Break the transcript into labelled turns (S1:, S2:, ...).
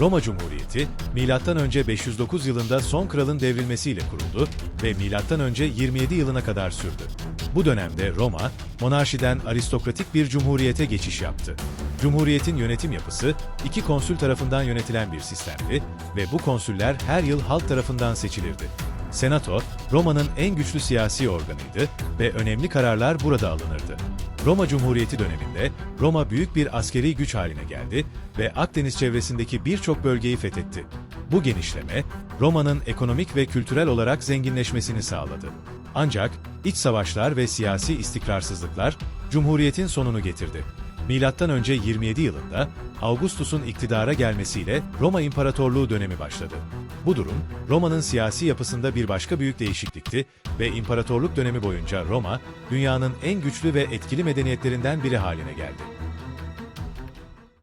S1: Roma Cumhuriyeti, M.Ö. 509 yılında son kralın devrilmesiyle kuruldu ve M.Ö. 27 yılına kadar sürdü. Bu dönemde Roma, monarşiden aristokratik bir cumhuriyete geçiş yaptı. Cumhuriyetin yönetim yapısı, iki konsül tarafından yönetilen bir sistemdi ve bu konsüller her yıl halk tarafından seçilirdi. Senato, Roma'nın en güçlü siyasi organıydı ve önemli kararlar burada alınırdı. Roma Cumhuriyeti döneminde Roma büyük bir askeri güç haline geldi ve Akdeniz çevresindeki birçok bölgeyi fethetti. Bu genişleme, Roma'nın ekonomik ve kültürel olarak zenginleşmesini sağladı. Ancak iç savaşlar ve siyasi istikrarsızlıklar Cumhuriyetin sonunu getirdi. Önce 27 yılında Augustus'un iktidara gelmesiyle Roma İmparatorluğu dönemi başladı. Bu durum Roma'nın siyasi yapısında bir başka büyük değişiklikti ve imparatorluk dönemi boyunca Roma dünyanın en güçlü ve etkili medeniyetlerinden biri haline geldi.